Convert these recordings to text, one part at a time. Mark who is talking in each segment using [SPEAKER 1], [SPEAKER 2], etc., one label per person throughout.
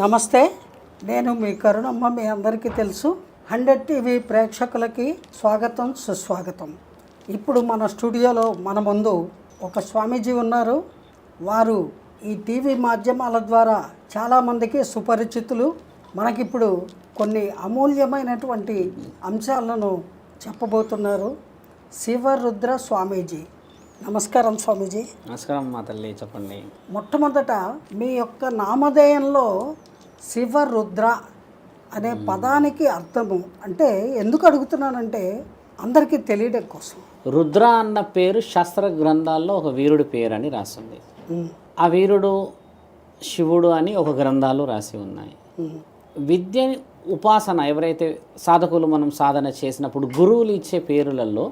[SPEAKER 1] నమస్తే. నేను మీ కరుణమ్మ మీ అందరికీ తెలుసు. హండ్రెడ్ టీవీ ప్రేక్షకులకి స్వాగతం సుస్వాగతం. ఇప్పుడు మన స్టూడియోలో మన ముందు ఒక స్వామీజీ ఉన్నారు. వారు ఈ టీవీ మాధ్యమాల ద్వారా చాలామందికి సుపరిచితులు. మనకిప్పుడు కొన్ని అమూల్యమైనటువంటి అంశాలను చెప్పబోతున్నారు. శివరుద్ర స్వామీజీ. నమస్కారం స్వామీజీ.
[SPEAKER 2] నమస్కారం మా తల్లి చెప్పండి.
[SPEAKER 1] మొట్టమొదట మీ యొక్క నామధేయంలో శివరుద్ర అనే పదానికి అర్థము. అంటే ఎందుకు అడుగుతున్నానంటే అందరికీ తెలియడం కోసం.
[SPEAKER 2] రుద్ర అన్న పేరు శాస్త్ర గ్రంథాల్లో ఒక వీరుడి పేరు అని రాస్తుంది ఆ వీరుడు శివుడు అని ఒక గ్రంథాలు రాసి ఉన్నాయి.
[SPEAKER 1] ఉమ్,
[SPEAKER 2] విద్యని ఉపాసన ఎవరైతే సాధకులు మనం సాధన చేసినప్పుడు గురువులు ఇచ్చే పేరులలో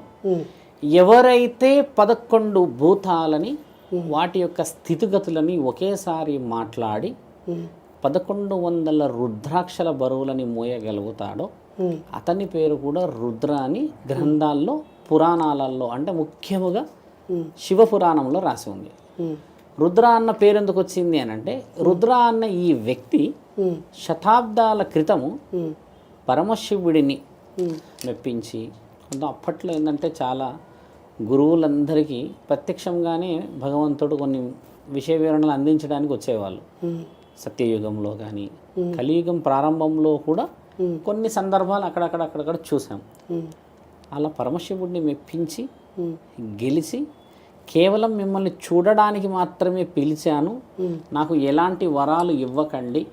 [SPEAKER 2] ఎవరైతే పదకొండు భూతాలని వాటి యొక్క స్థితిగతులని ఒకేసారి మాట్లాడి పదకొండు వందల రుద్రాక్షల బరువులని మోయగలుగుతాడో అతని పేరు కూడా రుద్ర అని గ్రంథాల్లో పురాణాలలో అంటే ముఖ్యముగా శివ పురాణంలో రాసి ఉంది. రుద్ర అన్న పేరు ఎందుకు వచ్చింది అని అంటే రుద్ర అన్న ఈ వ్యక్తి శతాబ్దాల క్రితము పరమశివుడిని మెప్పించి కొంత అప్పట్లో ఏంటంటే చాలా గురువులందరికీ ప్రత్యక్షంగానే భగవంతుడు కొన్ని విషయ వివరణలు అందించడానికి వచ్చేవాళ్ళు. సత్యయుగంలో కానీ కలియుగం ప్రారంభంలో కూడా. కొన్ని సందర్భాలు అక్కడక్కడ అక్కడక్కడ చూసాం. అలా పరమశివుడిని మెప్పించి గెలిచి కేవలం మిమ్మల్ని చూడడానికి మాత్రమే పిలిచాను. నాకు ఎలాంటి వరాలు ఇవ్వకండి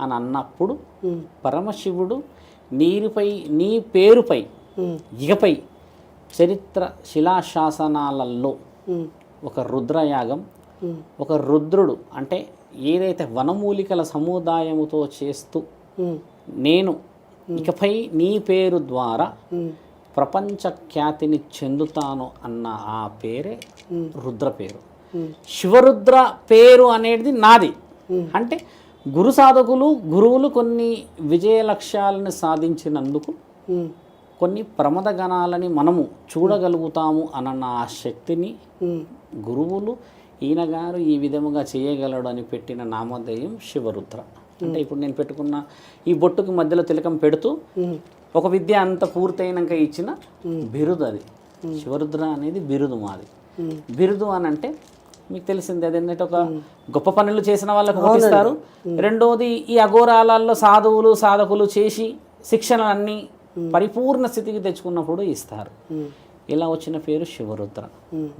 [SPEAKER 2] అని అన్నప్పుడు పరమశివుడు నీరుపై నీ పేరుపై ఇకపై చరిత్ర శిలాశాసనాలలో ఒక రుద్రయాగం ఒక రుద్రుడు అంటే ఏదైతే వనమూలికల సముదాయముతో చేస్తూ నేను ఇకపై నీ పేరు ద్వారా ప్రపంచ ఖ్యాతిని చెందుతాను అన్న ఆ పేరే రుద్ర పేరు. శివరుద్ర పేరు అనేది నాది. అంటే గురు సాధకులు గురువులు కొన్ని విజయ లక్ష్యాలను సాధించినందుకు కొన్ని ప్రమద గణాలని మనము చూడగలుగుతాము అన్న ఆ శక్తిని గురువులు ఈయన గారు ఈ విధముగా చేయగలడు అని పెట్టిన నామధేయం శివరుద్ర. అంటే ఇప్పుడు నేను పెట్టుకున్న ఈ బొట్టుకి మధ్యలో తిలకం పెడుతూ ఒక విద్య అంత పూర్తయినాక ఇచ్చిన బిరుదు అది. శివరుద్ర అనేది బిరుదు మాది. బిరుదు అని అంటే మీకు తెలిసింది అదేంటంటే ఒక గొప్ప పనులు చేసిన వాళ్ళకు ఒకటిస్తారు రెండోది ఈ అఘోరాలలో సాధువులు సాధకులు చేసి శిక్షణలన్నీ పరిపూర్ణ స్థితికి తెచ్చుకున్నప్పుడు ఇస్తారు. ఇలా వచ్చిన పేరు శివరుద్ర.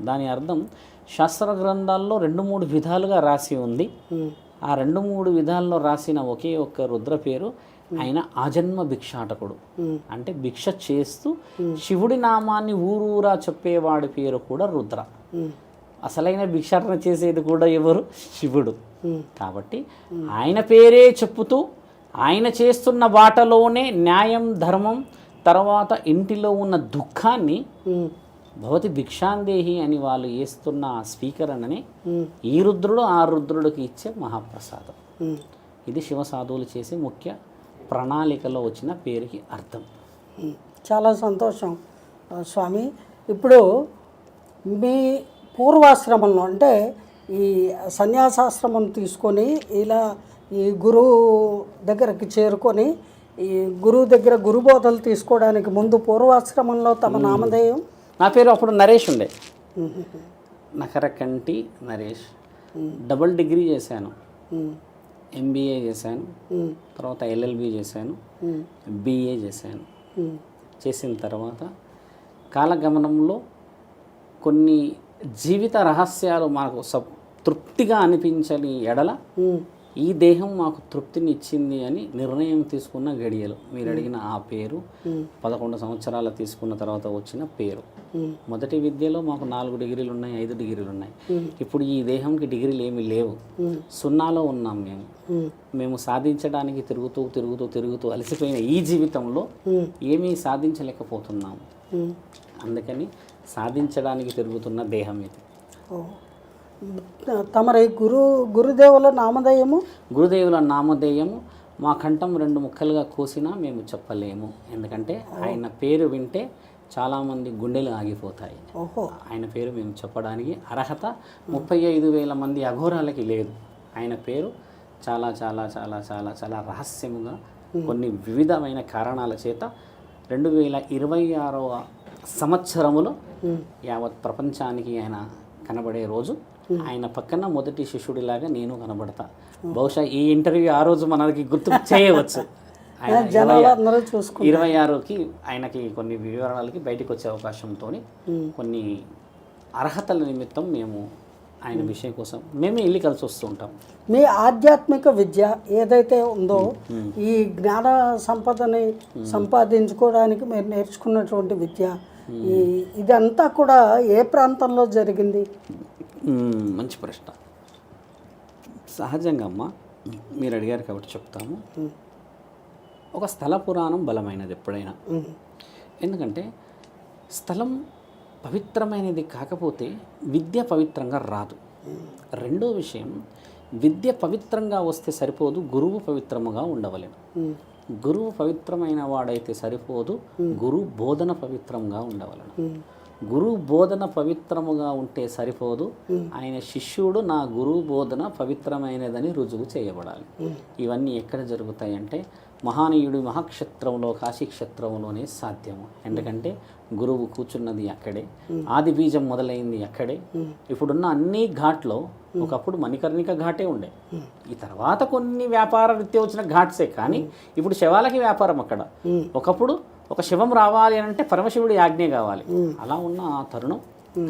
[SPEAKER 2] దాని అర్థం శాస్త్ర గ్రంథాల్లో రెండు మూడు విధాలుగా రాసి ఉంది. ఆ రెండు మూడు విధాల్లో రాసిన ఒకే ఒక్క రుద్ర పేరు ఆయన ఆజన్మ భిక్షాటకుడు. అంటే భిక్ష చేస్తూ శివుడి నామాన్ని ఊరూరా చెప్పేవాడి పేరు కూడా రుద్ర. అసలైన భిక్షాటన చేసేది కూడా ఎవరు? శివుడు. కాబట్టి ఆయన పేరే చెప్పుతూ ఆయన చేస్తున్న బాటలోనే న్యాయం ధర్మం తర్వాత ఇంటిలో ఉన్న దుఃఖాన్ని భవతి భిక్షాందేహి అని వాళ్ళు వేస్తున్న ఆ స్వీకరణని ఈ రుద్రుడు ఆ రుద్రుడికి ఇచ్చే మహాప్రసాదం. ఇది శివ సాధువులు చేసే ముఖ్య ప్రణాళికలో వచ్చిన పేరుకి అర్థం.
[SPEAKER 1] చాలా సంతోషం స్వామి. ఇప్పుడు మీ పూర్వాశ్రమంలో అంటే ఈ సన్యాసాశ్రమం తీసుకొని ఇలా ఈ గురువు దగ్గరికి చేరుకొని ఈ గురువు దగ్గర గురుబోధలు తీసుకోవడానికి ముందు పూర్వాశ్రమంలో తమ నామధేయం?
[SPEAKER 2] నా పేరు అప్పుడు నరేష్ ఉండే. నకరకంటి నరేష్. డబుల్ డిగ్రీ చేశాను. ఎంబీఏ చేశాను. తర్వాత ఎల్ఎల్బి చేశాను. బిఏ చేశాను. చేసిన తర్వాత కాలగమనంలో కొన్ని జీవిత రహస్యాలు మాకు స తృప్తిగా అనిపించని ఎడల ఈ దేహం మాకు తృప్తిని ఇచ్చింది అని నిర్ణయం తీసుకున్న గడియలు మీరు అడిగిన ఆ పేరు పదకొండు సంవత్సరాలు తీసుకున్న తర్వాత వచ్చిన పేరు. మొదటి విద్యలో మాకు నాలుగు డిగ్రీలు ఉన్నాయి ఐదు డిగ్రీలు ఉన్నాయి. ఇప్పుడు ఈ దేహంకి డిగ్రీలు ఏమీ లేవు. సున్నాలో ఉన్నాం మేము. మేము. సాధించడానికి తిరుగుతూ తిరుగుతూ తిరుగుతూ అలసిపోయిన ఈ జీవితంలో ఏమీ సాధించలేకపోతున్నాము. అందుకని సాధించడానికి తిరుగుతున్న దేహం ఇది.
[SPEAKER 1] తమరి గురు గురుదేవుల నామధేయము?
[SPEAKER 2] గురుదేవుల నామధేయము. మా కంఠం రెండు ముక్కలుగా కోసినా మేము చెప్పలేము. ఎందుకంటే ఆయన పేరు వింటే చాలామంది గుండెలు ఆగిపోతాయి.
[SPEAKER 1] ఓహో.
[SPEAKER 2] ఆయన పేరు మేము చెప్పడానికి అర్హత ముప్పై ఐదు వేల మంది అఘోరాలకి లేదు. ఆయన పేరు చాలా చాలా చాలా చాలా చాలా రహస్యముగా కొన్ని వివిధమైన కారణాల చేత రెండు వేల ఇరవై ఆరవ సంవత్సరములో యావత్ ప్రపంచానికి ఆయన కనబడే రోజు ఆయన పక్కన మొదటి శిష్యుడిలాగా నేను కనబడతా. బహుశా ఈ ఇంటర్వ్యూ ఆ రోజు మనకి గుర్తు చేయవచ్చు. ఇరవై ఆరుకి ఆయనకి కొన్ని వివరాలకి బయటకు వచ్చే అవకాశంతో కొన్ని అర్హతల నిమిత్తం మేము ఆయన విషయం కోసం మేమే వెళ్ళి కలిసి వస్తూ ఉంటాం.
[SPEAKER 1] మీ ఆధ్యాత్మిక విద్య ఏదైతే ఉందో ఈ జ్ఞాన సంపదని సంపాదించుకోవడానికి మీరు నేర్చుకున్నటువంటి విద్య ఈ ఇదంతా కూడా ఏ ప్రాంతంలో జరిగింది?
[SPEAKER 2] మంచి ప్రశ్న. సహజంగా అమ్మ మీరు అడిగారు కాబట్టి చెప్తాము. ఒక స్థల పురాణం బలమైనది ఎప్పుడైనా. ఎందుకంటే స్థలం పవిత్రమైనది కాకపోతే విద్య పవిత్రంగా రాదు. రెండో విషయం విద్య పవిత్రంగా వస్తే సరిపోదు గురువు పవిత్రముగా ఉండవలేను గురువు పవిత్రమైన వాడైతే సరిపోదు గురువు బోధన పవిత్రంగా ఉండవలను. గురువు బోధన పవిత్రముగా ఉంటే సరిపోదు. ఆయన శిష్యుడు నా గురువు బోధన పవిత్రమైనదని రుజువు చేయబడాలి. ఇవన్నీ ఎక్కడ జరుగుతాయంటే మహానీయుడు మహాక్షేత్రంలో కాశీక్షేత్రంలోనే సాధ్యము. ఎందుకంటే గురువు కూర్చున్నది అక్కడే. ఆది బీజం మొదలైంది అక్కడే. ఇప్పుడున్న అన్ని ఘాట్లో ఒకప్పుడు మణికర్ణిక ఘాటే ఉండే. ఈ తర్వాత కొన్ని వ్యాపార రీత్యా వచ్చిన ఘాట్సే. కానీ ఇప్పుడు శవాలకి వ్యాపారం అక్కడ. ఒకప్పుడు ఒక శివం రావాలి అని అంటే పరమశివుడి ఆజ్ఞ కావాలి. అలా ఉన్న ఆ తరుణం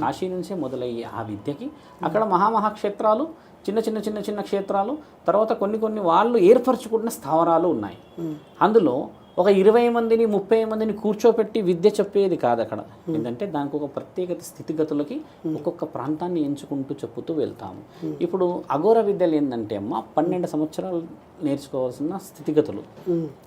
[SPEAKER 2] కాశీ నుంచే మొదలయ్యే ఆ విద్యకి. అక్కడ మహామహాక్షేత్రాలు చిన్న చిన్న చిన్న చిన్న క్షేత్రాలు తర్వాత కొన్ని కొన్ని వాళ్ళు ఏర్పరచుకున్న స్థావరాలు ఉన్నాయి. అందులో ఒక ఇరవై మందిని ముప్పై మందిని కూర్చోపెట్టి విద్య చెప్పేది కాదు అక్కడ. ఏంటంటే దానికి ఒక ప్రత్యేకత స్థితిగతులకి ఒక్కొక్క ప్రాంతాన్ని ఎంచుకుంటూ చెప్పుతూ వెళ్తాము. ఇప్పుడు అఘోర విద్యలు ఏంటంటే అమ్మ పన్నెండు సంవత్సరాలు నేర్చుకోవాల్సిన స్థితిగతులు.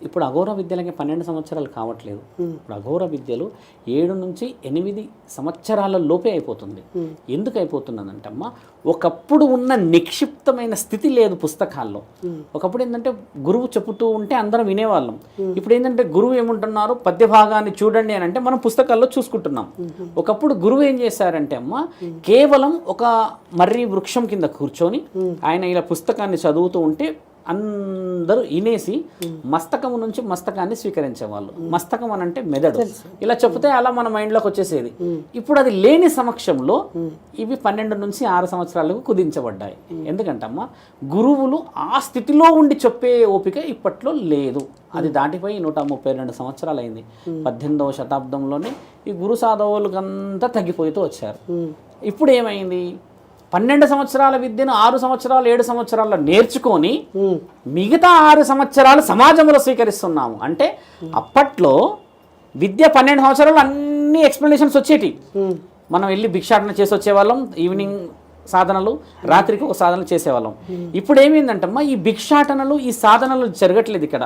[SPEAKER 2] ఇప్పుడు అఘోర విద్యలకి పన్నెండు సంవత్సరాలు కావట్లేదు. ఇప్పుడు అఘోర విద్యలు ఏడు నుంచి ఎనిమిది సంవత్సరాల లోపే అయిపోతుంది. ఎందుకు అయిపోతున్నదంటే అమ్మ ఒకప్పుడు ఉన్న నిక్షిప్తమైన స్థితి లేదు పుస్తకాల్లో. ఒకప్పుడు ఏంటంటే గురువు చెబుతూ ఉంటే అందరం వినేవాళ్ళం. ఇప్పుడు ఏంటంటే గురువు ఏమంటున్నారు? పద్య భాగాన్ని చూడండి అని అంటే మనం పుస్తకాల్లో చూసుకుంటున్నాం. ఒకప్పుడు గురువు ఏం చేశారంటే అమ్మ కేవలం ఒక మర్రి వృక్షం కింద కూర్చొని ఆయన ఇలా పుస్తకాన్ని చదువుతూ ఉంటే అందరూ ఇనేసి మస్తకము నుంచి మస్తకాన్ని స్వీకరించేవాళ్ళు. మస్తకం అని అంటే మెదడు ఇలా చెప్తే అలా మన మైండ్లోకి వచ్చేసేది. ఇప్పుడు అది లేని సమక్షంలో ఇవి పన్నెండు నుంచి ఆరు సంవత్సరాలకు కుదించబడ్డాయి. ఎందుకంటమ్మా గురువులు ఆ స్థితిలో ఉండి చెప్పే ఓపిక ఇప్పట్లో లేదు. అది దాటిపోయి నూట ముప్పై రెండు సంవత్సరాలు అయింది పద్దెనిమిదవ శతాబ్దంలోనే ఈ గురు సాధవులకంతా తగ్గిపోతూ వచ్చారు. ఇప్పుడు ఏమైంది? పన్నెండు సంవత్సరాల విద్యను ఆరు సంవత్సరాలు ఏడు సంవత్సరాల్లో నేర్చుకొని మిగతా ఆరు సంవత్సరాలు సమాజంలో స్వీకరిస్తున్నాము. అంటే అప్పట్లో విద్య పన్నెండు సంవత్సరాలు అన్ని ఎక్స్ప్లెనేషన్స్ వచ్చేటి మనం వెళ్ళి భిక్షాటన చేసి వచ్చేవాళ్ళం ఈవినింగ్ సాధనలు రాత్రికి ఒక సాధనలు చేసేవాళ్ళం. ఇప్పుడు ఏమైందంటమ్మా ఈ భిక్షాటనలు ఈ సాధనలు జరగట్లేదు ఇక్కడ.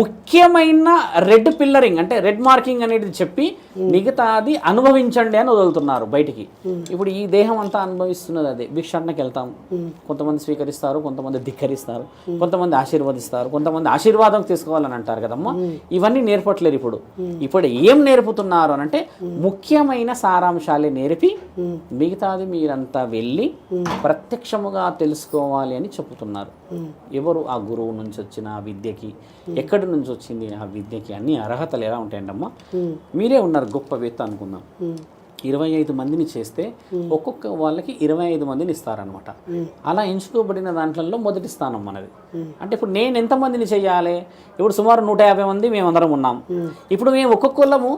[SPEAKER 2] ముఖ్యమైన రెడ్ పిల్లరింగ్ అంటే రెడ్ మార్కింగ్ అనేది చెప్పి మిగతాది అనుభవించండి అని వదులుతున్నారు బయటికి. ఇప్పుడు ఈ దేహం అంతా అనుభవిస్తున్నది అదే. భిక్షాటనకి వెళ్తాం. కొంతమంది స్వీకరిస్తారు కొంతమంది ధిక్కరిస్తారు కొంతమంది ఆశీర్వదిస్తారు కొంతమంది ఆశీర్వాదం తీసుకోవాలని అంటారు కదమ్మా. ఇవన్నీ నేర్పట్లేరు ఇప్పుడు. ఇప్పుడు ఏం నేర్పుతున్నారు అని అంటే ముఖ్యమైన సారాంశాలే నేర్పి మిగతాది మీరంతా వెళ్ళి ప్రత్యక్షముగా తెలుసుకోవాలి అని చెబుతున్నారు ఎవరు ఆ గురువు నుంచి వచ్చిన ఆ విద్యకి? ఎక్కడి నుంచి వచ్చింది ఆ విద్యకి? అన్ని అర్హతలు ఎలా ఉంటాయంటమ్మా మీరే ఉన్నారు గొప్ప వేత్త అనుకుందాం. ఇరవై ఐదు మందిని చేస్తే ఒక్కొక్క వాళ్ళకి ఇరవై ఐదు మందిని ఇస్తారనమాట అలా ఎంచుకోబడిన దాంట్లో మొదటి స్థానం మనది. అంటే ఇప్పుడు నేను ఎంతమందిని చేయాలి? ఇప్పుడు సుమారు నూట యాభై మంది మేమందరం ఉన్నాం. ఇప్పుడు మేము ఒక్కొక్కళ్ళము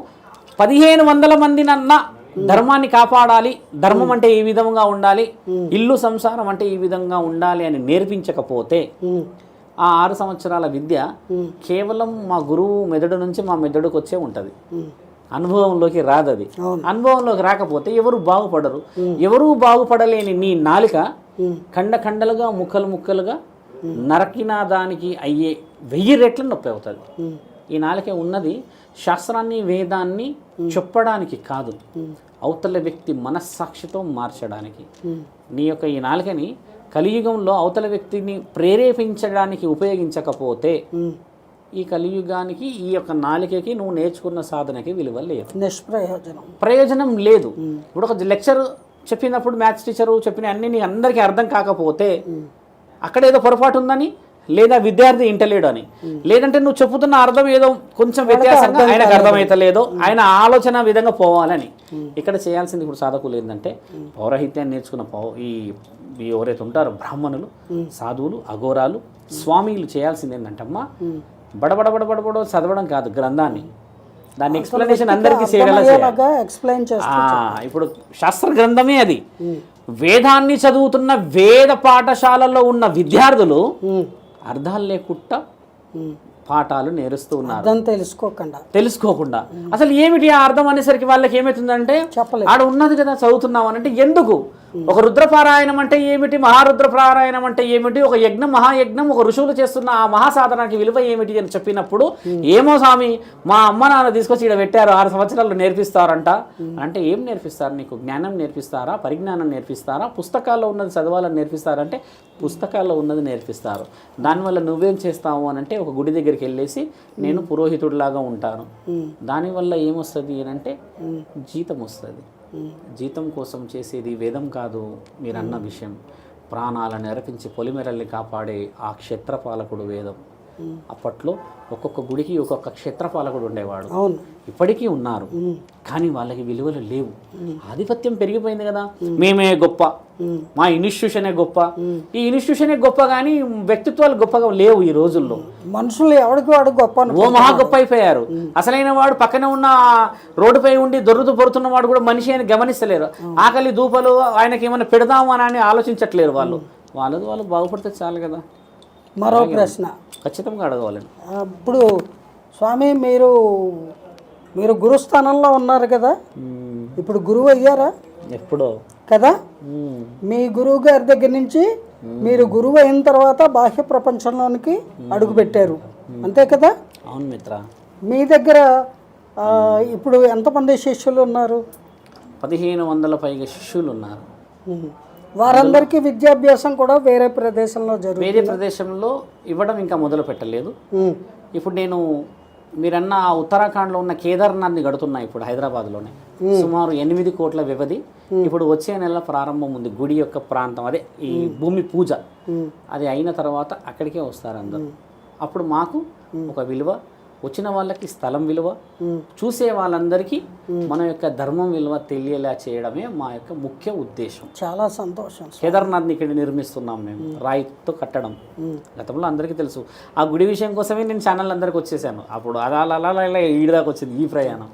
[SPEAKER 2] పదిహేను వందల మందినన్నా ధర్మాన్ని కాపాడాలి. ధర్మం అంటే ఈ విధంగా ఉండాలి? ఇల్లు సంసారం అంటే ఈ విధంగా ఉండాలి అని నేర్పించకపోతే ఆ ఆరు సంవత్సరాల విద్య కేవలం మా గురువు మెదడు నుంచి మా మెదడుకు వచ్చే ఉంటుంది. అనుభవంలోకి రాదు అది అనుభవంలోకి రాకపోతే ఎవరు బాగుపడరు. ఎవరు బాగుపడలేని నీ నాలిక ఖండ ఖండలుగా ముక్కలు ముక్కలుగా నరకిన దానికి అయ్యే వెయ్యి రెట్ల నొప్పి అవుతుంది. ఈ నాలిక ఉన్నది. శాస్త్రాన్ని వేదాన్ని చెప్పడానికి కాదు. అవతల వ్యక్తి మనస్సాక్షితో మార్చడానికి. నీ యొక్క ఈ నాలుకని కలియుగంలో అవతల వ్యక్తిని ప్రేరేపించడానికి ఉపయోగించకపోతే ఈ కలియుగానికి ఈ యొక్క నాలికకి నువ్వు నేర్చుకున్న సాధనకి విలువ లేదు.
[SPEAKER 1] నిష్ప్రయోజనం.
[SPEAKER 2] ప్రయోజనం లేదు. ఇప్పుడు ఒక లెక్చర్ చెప్పినప్పుడు మ్యాథ్స్ టీచరు చెప్పిన అన్ని నీకు అందరికీ అర్థం కాకపోతే అక్కడ ఏదో పొరపాటు ఉందని లేదా విద్యార్థి ఇంటలేడు అని. లేదంటే నువ్వు చెప్పుతున్న అర్థం ఏదో కొంచెం వ్యత్యాసంగా ఆయనకు అర్థమైతలేదో ఆయన ఆలోచన విధంగా పోవాలని. ఇక్కడ చేయాల్సింది ఇప్పుడు సాధకులు ఏంటంటే పౌరహిత్యాన్ని నేర్చుకున్న పౌ ఈ ఎవరైతే ఉంటారో బ్రాహ్మణులు సాధువులు అఘోరాలు స్వామీలు చేయాల్సింది ఏంటంటే అమ్మా బడబడ బడబడబడ చదవడం కాదు గ్రంథాన్ని. దాని ఎక్స్ప్లెనేషన్ అందరికీ
[SPEAKER 1] ఎక్స్ప్లెయిన్
[SPEAKER 2] ఇప్పుడు శాస్త్ర గ్రంథమే అది వేదాన్ని చదువుతున్న వేద పాఠశాలల్లో ఉన్న విద్యార్థులు అర్థాలు లేకుండా పాఠాలు నేరుస్తూ ఉన్నారు.
[SPEAKER 1] అర్థం తెలుసుకోకుండా.
[SPEAKER 2] తెలుసుకోకుండా. అసలు ఏమిటి ఆ అర్థం అనేసరికి వాళ్ళకి ఏమవుతుందంటే
[SPEAKER 1] చెప్పలేదు.
[SPEAKER 2] ఆడ ఉన్నది కదా చదువుతున్నాం అని అంటే ఎందుకు? ఒక రుద్రపారాయణం అంటే ఏమిటి? మహారుద్ర పారాయణం అంటే ఏమిటి? ఒక యజ్ఞం మహాయజ్ఞం ఒక ఋషువులు చేస్తున్న ఆ మహాసాధనకి విలువ ఏమిటి అని చెప్పినప్పుడు ఏమో స్వామి మా అమ్మ నాన్న తీసుకొచ్చి ఇక్కడ పెట్టారు ఆరు సంవత్సరాలు నేర్పిస్తారంట. అంటే ఏం నేర్పిస్తారు నీకు? జ్ఞానం నేర్పిస్తారా? పరిజ్ఞానం నేర్పిస్తారా? పుస్తకాల్లో ఉన్నది చదవాలని నేర్పిస్తారంటే పుస్తకాల్లో ఉన్నది నేర్పిస్తారు. దానివల్ల నువ్వేం చేస్తావు అని అంటే ఒక గుడి దగ్గరికి వెళ్ళేసి నేను పురోహితుడిలాగా ఉంటాను. దానివల్ల ఏమొస్తుంది అని అంటే జీతం వస్తుంది. జీతం కోసం చేసేది వేదం కాదు మీరు అన్న విషయం. ప్రాణాలను అర్పించి పొలిమెరల్ని కాపాడే ఆ క్షేత్రపాలకుడు వేదం. అప్పట్లో ఒక్కొక్క గుడికి ఒక్కొక్క క్షేత్రపాలకుడు ఉండేవాడు.
[SPEAKER 1] అవును.
[SPEAKER 2] ఇప్పటికీ ఉన్నారు. కానీ వాళ్ళకి విలువలు లేవు. ఆధిపత్యం పెరిగిపోయింది కదా. మేమే గొప్ప. మా ఇన్స్టిట్యూషనే గొప్ప. ఈ ఇన్స్టిట్యూషనే గొప్ప కానీ వ్యక్తిత్వాలు గొప్పగా లేవు ఈ రోజుల్లో.
[SPEAKER 1] మనుషులు ఎవరికి వాడు గొప్ప
[SPEAKER 2] ఓ మహా గొప్ప అయిపోయారు అసలైన వాడు పక్కన ఉన్న రోడ్డుపై ఉండి దొర్రుతూ పొరుతున్న వాడు కూడా మనిషి అని గమనిస్తలేరు. ఆకలి దూపలు ఆయనకి ఏమైనా పెడదామా అని ఆలోచించట్లేరు వాళ్ళు. వాళ్ళది వాళ్ళు బాగుపడితే చాలు కదా.
[SPEAKER 1] మరో ప్రశ్న.
[SPEAKER 2] ఖచ్చితంగా అడగవాలండి.
[SPEAKER 1] ఇప్పుడు స్వామి మీరు మీరు గురుస్థానంలో ఉన్నారు కదా? ఇప్పుడు గురువు అయ్యారా?
[SPEAKER 2] ఎప్పుడో.
[SPEAKER 1] కదా? మీ గురువు గారి దగ్గర నుంచి మీరు గురువు అయిన తర్వాత బాహ్య ప్రపంచంలోనికి అడుగు పెట్టారు. అంతే కదా?
[SPEAKER 2] అవును మిత్ర.
[SPEAKER 1] మీ దగ్గర ఇప్పుడు ఎంతమంది శిష్యులు ఉన్నారు?
[SPEAKER 2] పదిహేను వందల పైగా శిష్యులు ఉన్నారు.
[SPEAKER 1] వారందరికీ విద్యాభ్యాసం కూడా వేరే ప్రదేశంలో జరుగుతుంది.
[SPEAKER 2] వేరే ప్రదేశంలో ఇవ్వడం ఇంకా మొదలు పెట్టలేదు. ఇప్పుడు నేను మీరన్న ఆ ఉత్తరాఖండ్లో ఉన్న కేదార్నాథ్ని గడుతున్నా ఇప్పుడు హైదరాబాద్లోనే. సుమారు ఎనిమిది కోట్ల వ్యవధి. ఇప్పుడు వచ్చే నెల ప్రారంభం ఉంది గుడి యొక్క ప్రాంతం అదే ఈ భూమి పూజ. అది అయిన తర్వాత అక్కడికే వస్తారు అందరు. అప్పుడు మాకు ఒక విలువ వచ్చిన వాళ్ళకి స్థలం విలువ చూసే వాళ్ళందరికీ మన యొక్క ధర్మం విలువ తెలియేలా చేయడమే మా యొక్క ముఖ్య ఉద్దేశం.
[SPEAKER 1] చాలా సంతోషం
[SPEAKER 2] కేదార్నాథ్ని ఇక్కడ నిర్మిస్తున్నాం మేము రాయితో కట్టడం. గతంలో అందరికీ తెలుసు. ఆ గుడి విషయం కోసమే నేను ఛానల్ అందరికి వచ్చేసాను. అప్పుడు అలా అలా అలా ఇలా ఈడి దాకా వచ్చింది ఈ ప్రయాణం.